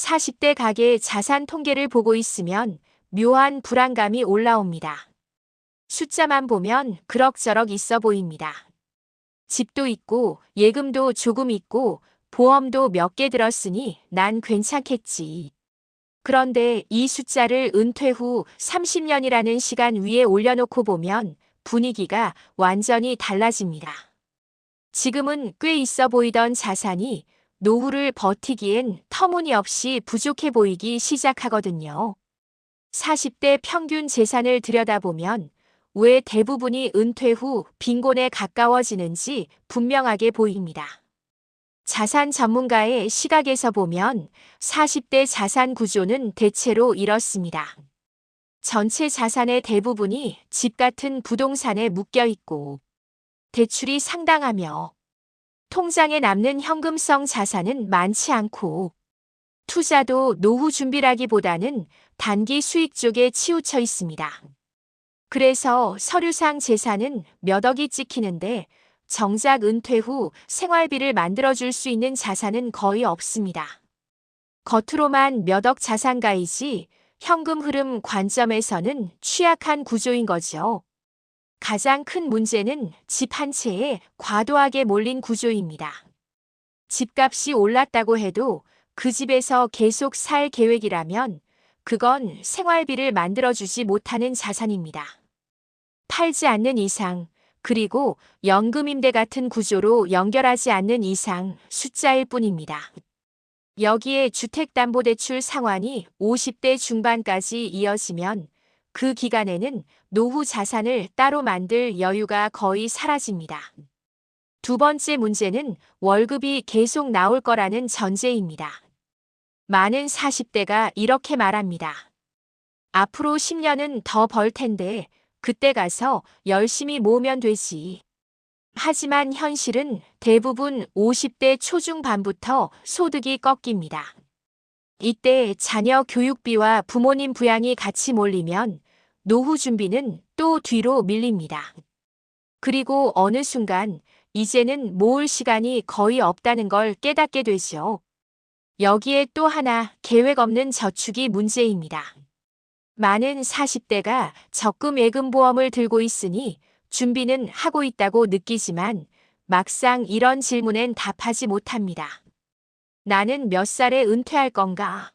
40대 가계 자산 통계를 보고 있으면 묘한 불안감이 올라옵니다. 숫자만 보면 그럭저럭 있어 보입니다. 집도 있고 예금도 조금 있고 보험도 몇 개 들었으니 난 괜찮겠지. 그런데 이 숫자를 은퇴 후 30년이라는 시간 위에 올려놓고 보면 분위기가 완전히 달라집니다. 지금은 꽤 있어 보이던 자산이 노후를 버티기엔 터무니없이 부족해 보이기 시작하거든요. 40대 평균 재산을 들여다보면 왜 대부분이 은퇴 후 빈곤에 가까워지는지 분명하게 보입니다. 자산 전문가의 시각에서 보면 40대 자산 구조는 대체로 이렇습니다. 전체 자산의 대부분이 집 같은 부동산에 묶여 있고 대출이 상당하며 통장에 남는 현금성 자산은 많지 않고 투자도 노후 준비라기보다는 단기 수익 쪽에 치우쳐 있습니다. 그래서 서류상 재산은 몇 억이 찍히는데 정작 은퇴 후 생활비를 만들어줄 수 있는 자산은 거의 없습니다. 겉으로만 몇 억 자산가이지 현금 흐름 관점에서는 취약한 구조인 거죠. 가장 큰 문제는 집 한 채에 과도하게 몰린 구조입니다. 집값이 올랐다고 해도 그 집에서 계속 살 계획이라면 그건 생활비를 만들어주지 못하는 자산입니다. 팔지 않는 이상, 그리고 연금임대 같은 구조로 연결하지 않는 이상 숫자일 뿐입니다. 여기에 주택담보대출 상환이 50대 중반까지 이어지면 그 기간에는 노후 자산을 따로 만들 여유가 거의 사라집니다. 두 번째 문제는 월급이 계속 나올 거라는 전제입니다. 많은 40대가 이렇게 말합니다. 앞으로 10년은 더 벌 텐데 그때 가서 열심히 모으면 되지. 하지만 현실은 대부분 50대 초중반부터 소득이 꺾입니다. 이때 자녀 교육비와 부모님 부양이 같이 몰리면 노후 준비는 또 뒤로 밀립니다. 그리고 어느 순간 이제는 모을 시간이 거의 없다는 걸 깨닫게 되죠. 여기에 또 하나 계획 없는 저축이 문제입니다. 많은 40대가 적금 예금 보험을 들고 있으니 준비는 하고 있다고 느끼지만 막상 이런 질문엔 답하지 못합니다. 나는 몇 살에 은퇴할 건가?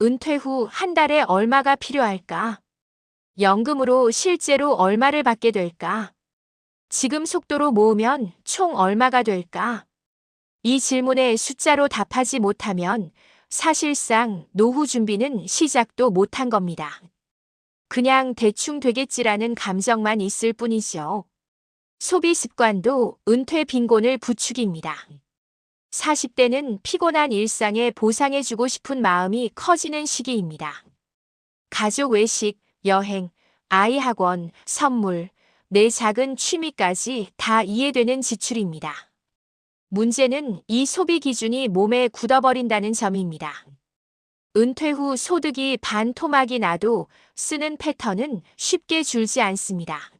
은퇴 후 한 달에 얼마가 필요할까? 연금으로 실제로 얼마를 받게 될까? 지금 속도로 모으면 총 얼마가 될까? 이 질문에 숫자로 답하지 못하면 사실상 노후 준비는 시작도 못한 겁니다. 그냥 대충 되겠지라는 감정만 있을 뿐이죠. 소비 습관도 은퇴 빈곤을 부추깁니다. 40대는 피곤한 일상에 보상해주고 싶은 마음이 커지는 시기입니다. 가족 외식, 여행, 아이 학원, 선물, 내 작은 취미까지 다 이해되는 지출입니다. 문제는 이 소비 기준이 몸에 굳어버린다는 점입니다. 은퇴 후 소득이 반토막이 나도 쓰는 패턴은 쉽게 줄지 않습니다.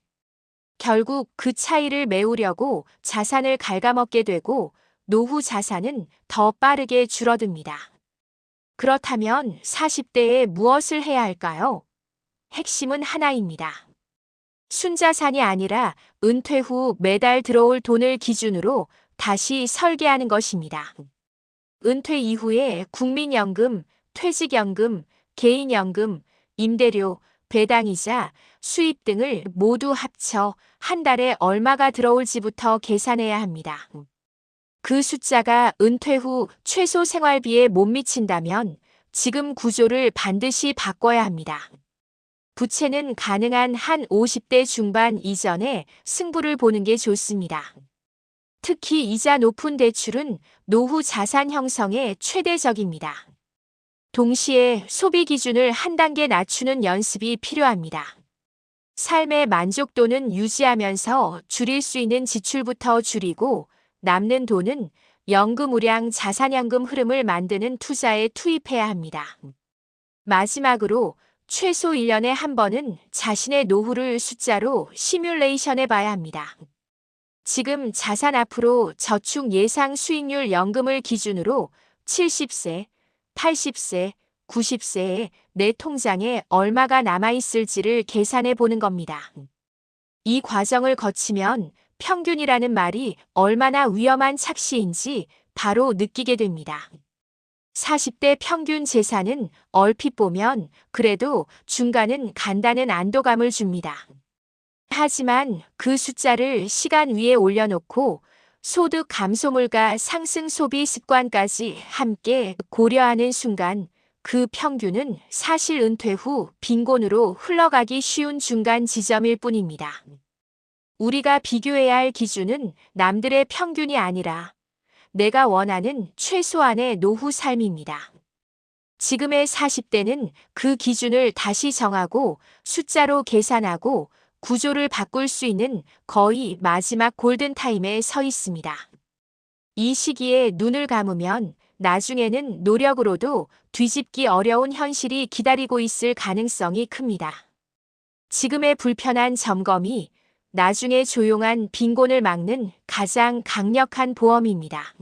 결국 그 차이를 메우려고 자산을 갉아먹게 되고 노후 자산은 더 빠르게 줄어듭니다. 그렇다면 40대에 무엇을 해야 할까요? 핵심은 하나입니다. 순자산이 아니라 은퇴 후 매달 들어올 돈을 기준으로 다시 설계하는 것입니다. 은퇴 이후에 국민연금, 퇴직연금, 개인연금, 임대료, 배당이자 수입 등을 모두 합쳐 한 달에 얼마가 들어올지부터 계산해야 합니다. 그 숫자가 은퇴 후 최소 생활비에 못 미친다면 지금 구조를 반드시 바꿔야 합니다. 부채는 가능한 한 50대 중반 이전에 승부를 보는 게 좋습니다. 특히 이자 높은 대출은 노후 자산 형성에 최대적입니다. 동시에 소비 기준을 한 단계 낮추는 연습이 필요합니다. 삶의 만족도는 유지하면서 줄일 수 있는 지출부터 줄이고 남는 돈은 연금 우량 자산연금 흐름을 만드는 투자에 투입해야 합니다. 마지막으로 최소 1년에 한 번은 자신의 노후를 숫자로 시뮬레이션해 봐야 합니다. 지금 자산 앞으로 저축 예상 수익률 연금을 기준으로 70세, 80세, 90세에 내 통장에 얼마가 남아있을지를 계산해 보는 겁니다. 이 과정을 거치면 평균이라는 말이 얼마나 위험한 착시인지 바로 느끼게 됩니다. 40대 평균 재산은 얼핏 보면 그래도 중간은 간다는 안도감을 줍니다. 하지만 그 숫자를 시간 위에 올려놓고 소득 감소물과 상승 소비 습관까지 함께 고려하는 순간 그 평균은 사실 은퇴 후 빈곤으로 흘러가기 쉬운 중간 지점일 뿐입니다. 우리가 비교해야 할 기준은 남들의 평균이 아니라 내가 원하는 최소한의 노후 삶입니다. 지금의 40대는 그 기준을 다시 정하고 숫자로 계산하고 구조를 바꿀 수 있는 거의 마지막 골든타임에 서 있습니다. 이 시기에 눈을 감으면 나중에는 노력으로도 뒤집기 어려운 현실이 기다리고 있을 가능성이 큽니다. 지금의 불편한 점검이 나중에 조용한 빈곤을 막는 가장 강력한 보험입니다.